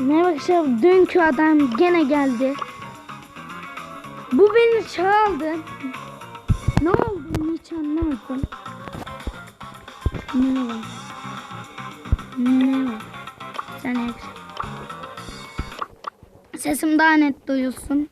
Merhaba arkadaşlar. Dünkü adam gene geldi. Bu beni çaldı. Ne oldu hiç anlamadım. Ne var? Ne var? Sen ek. Sesim daha net duyulsun.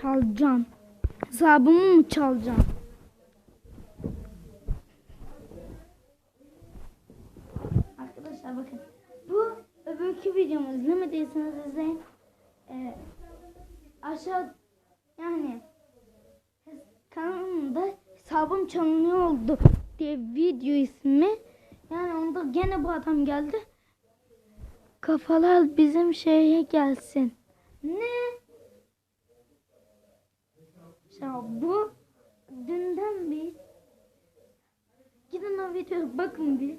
Çalacağım. Hesabımı mı çalacağım? Arkadaşlar bakın. Bu öbürkü videomu izlemediyseniz izleyin. Ee, aşağı yani kanalımda hesabım çalınıyor oldu diye video ismi. Yani onda gene bu adam geldi. Kafalar bizim şeye gelsin. Ne? Ya bu dünden bir gidin o videoya bakın bir.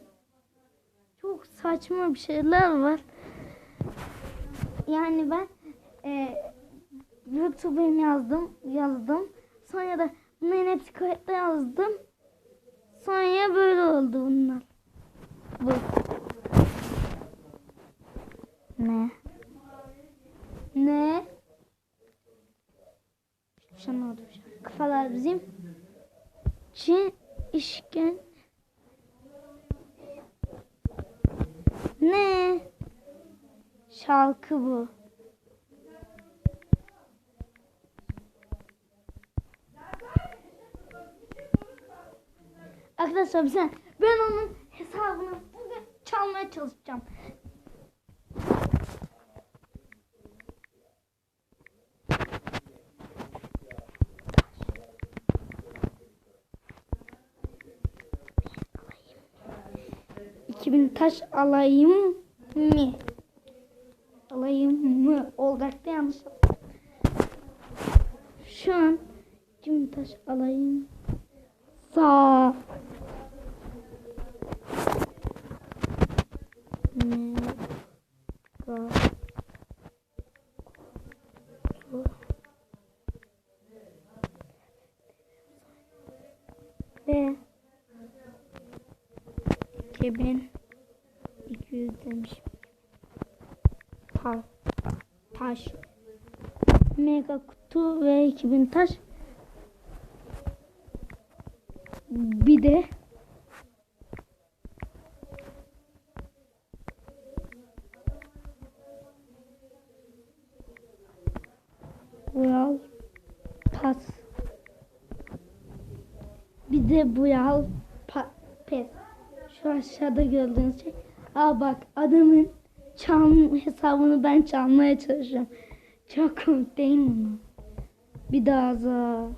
Çok saçma bir şeyler var. Yani ben e, YouTube'um yazdım, yazdım. Sonra da bunların hepsi kayıtlı yazdım. Sonra böyle oldu bunlar. Bu. Ne? Hiçbir şey anlamadım. şu bizim. Çin işken. Ne? Şarkı bu. Arkadaşlar ben onun hesabını bugün çalmaya çalışacağım. taş alayım mı? Alayım mı? Olacaktı yanlış. Şu an kim taş alayım? Sağ. Ve 2000 yüz demiş. Ta taş. Mega kutu ve 2000 taş. Bir de Royal Pass. Bir de Royal pa Pass. Şu aşağıda gördüğünüz şey Aa bak adamın çal hesabını ben çalmaya çalışıyorum. Çok komik değil mi? Bir daha za.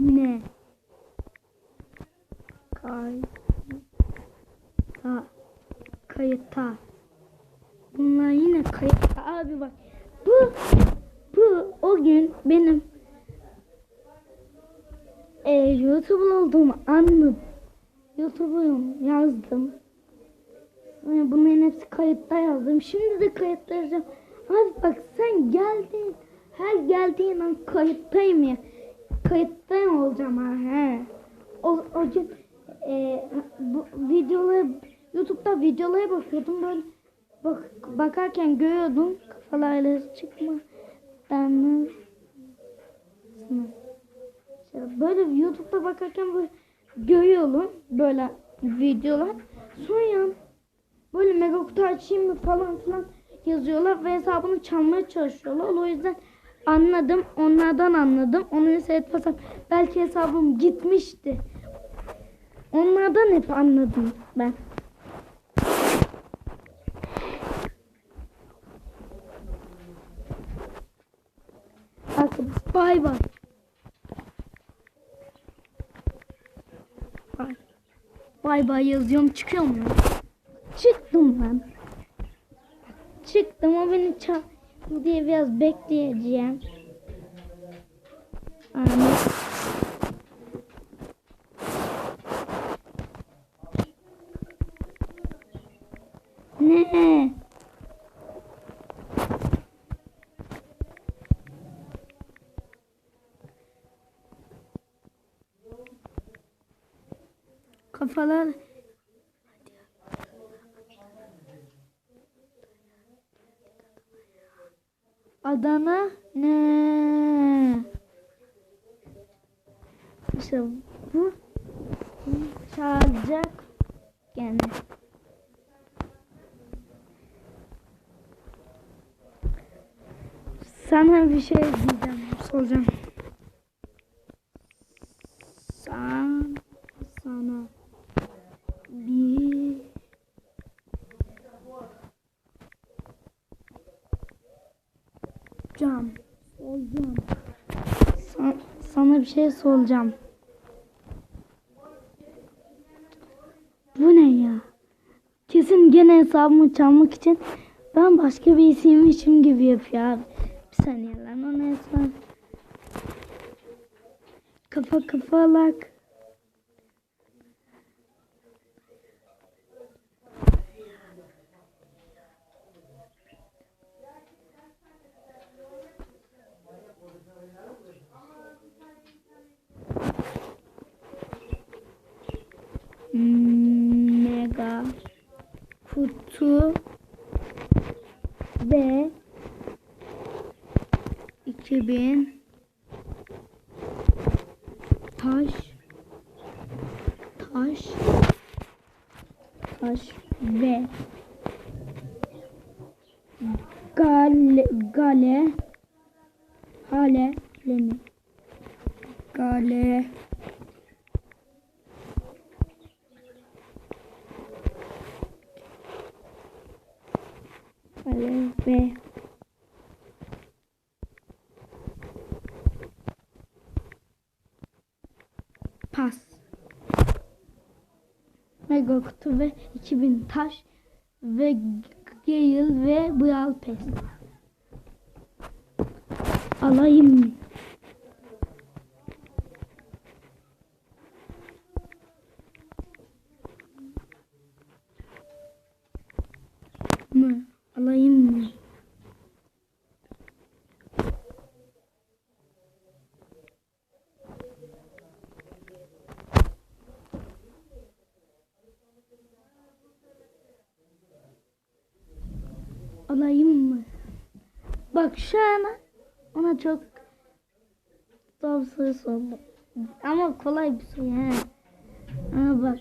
Ne? Kay. Ta. Kayıtta. Abi bak. Bu. Bu o gün benim e, YouTuber olduğumu anladım. YouTuber'ım yazdım. Yani bunların hepsi kayıtta yazdım. Şimdi de kayıtta yazacağım. Abi bak sen geldin. Her geldiğin an kayıttayım ya. Kayıttayım olacağım ha. He. O, o gün e, bu videoları YouTube'da videolara bakıyordum böyle bak, bakarken görüyordum kafalarla çıkma ben böyle YouTube'da bakarken böyle görüyorum böyle videolar. Sonra böyle mega kutu açayım mı falan filan yazıyorlar ve hesabını çalmaya çalışıyorlar. O yüzden anladım onlardan anladım. Onu seyretmesem belki hesabım gitmişti. Onlardan hep anladım ben Arkadaşlar bay bay. Bay. Bay yazıyorum çıkıyor mu? Çıktım ben. çıktım o beni çal diye biraz bekleyeceğim. Ahmet. Ne? Kafalar Adana ne? İşte bu çağıracak gene. Sana bir şey diyeceğim, soracağım. Sen, sana bir cam soracağım. Sa- sana bir şey soracağım. Bu ne ya? Kesin gene hesabımı çalmak için ben başka bir isimmişim gibi yapıyor abi. Bir saniye lan o ne hesap? Kafa kafalak. Mega kutu ve 2000 taş. Taş. Taş ve gale gale hale mi? Gale. Gale ve Mega ve 2000 taş ve Gale ve Brawl Pass. Alayım mı? Alayım mı? Bak şu an ona çok zor soru sordum. Ama kolay bir soru he. Ama bak.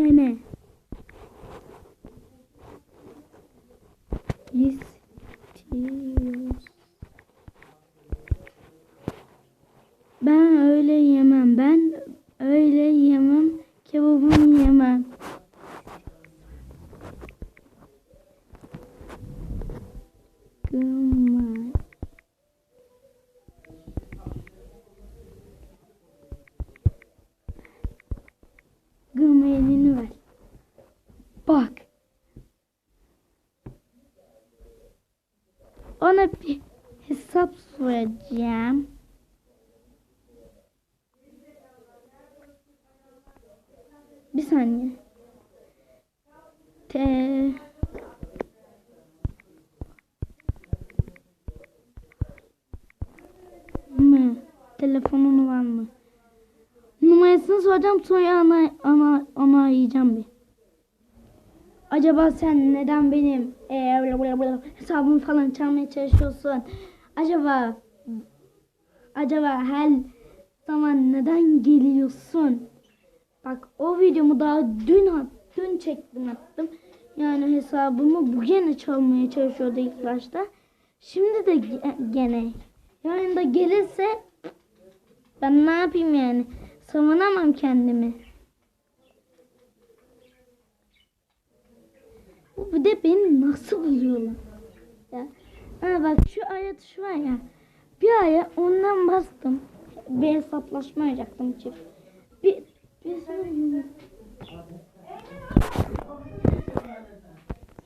Dene. İstiyoruz. Ben öyle yemem. Ben öyle yemem. Kebabımı yemem. Gımay. Gım elini ver. Bak. Ona bir hesap soracağım. Bir saniye. Te mı? Telefonun var mı? Numarasını soracağım sonra ana, ana, ana arayacağım bir. Acaba sen neden benim eee, hesabımı falan çalmaya çalışıyorsun? Acaba acaba her zaman neden geliyorsun? Bak o videomu daha dün dün çektim attım. Yani hesabımı bu gene çalmaya çalışıyordu ilk başta. Şimdi de ge- gene. Yani da gelirse ben ne yapayım yani? Savunamam kendimi. Bu de beni nasıl buluyorlar? Ha bak şu aya tuşu var ya. Bir aya ondan bastım. Bir hesaplaşma yapacaktım çift. Bir, bir saniye.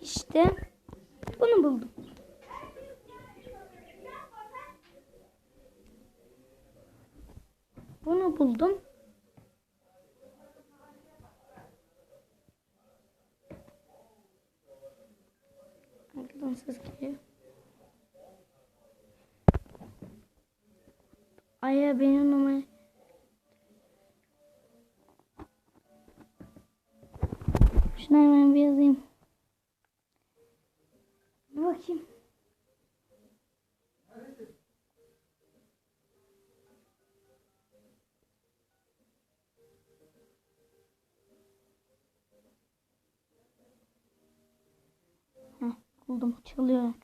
İşte bunu buldum. Bunu buldum. Aya benim numara. Şuna hemen bir yazayım. Bir bakayım. Heh, buldum. Çalıyor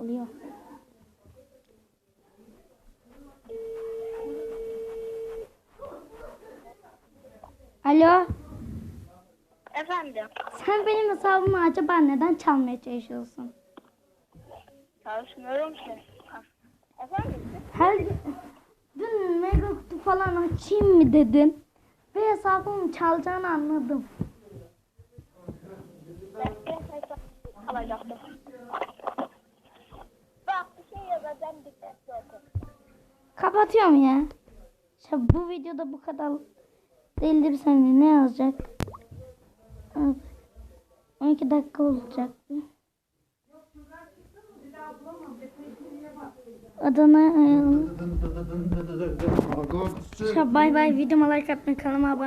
Çalıyor. Alo. Efendim. Sen benim hesabımı acaba neden çalmaya çalışıyorsun? Çalışmıyorum ki. Efendim? Her dün mega kutu falan açayım mı dedin? Ve hesabımı çalacağını anladım. Ben alacaktım. Bak bir şey yazacağım dikkatli oku. Kapatıyorum ya. İşte bu videoda bu kadar değildir sence ne yazacak? Evet. 12 dakika olacak. Adana ayağım. Dın dı dı dın dı dı dı dı. Agosçu. Bay bay videoma like atmayı kanalıma abone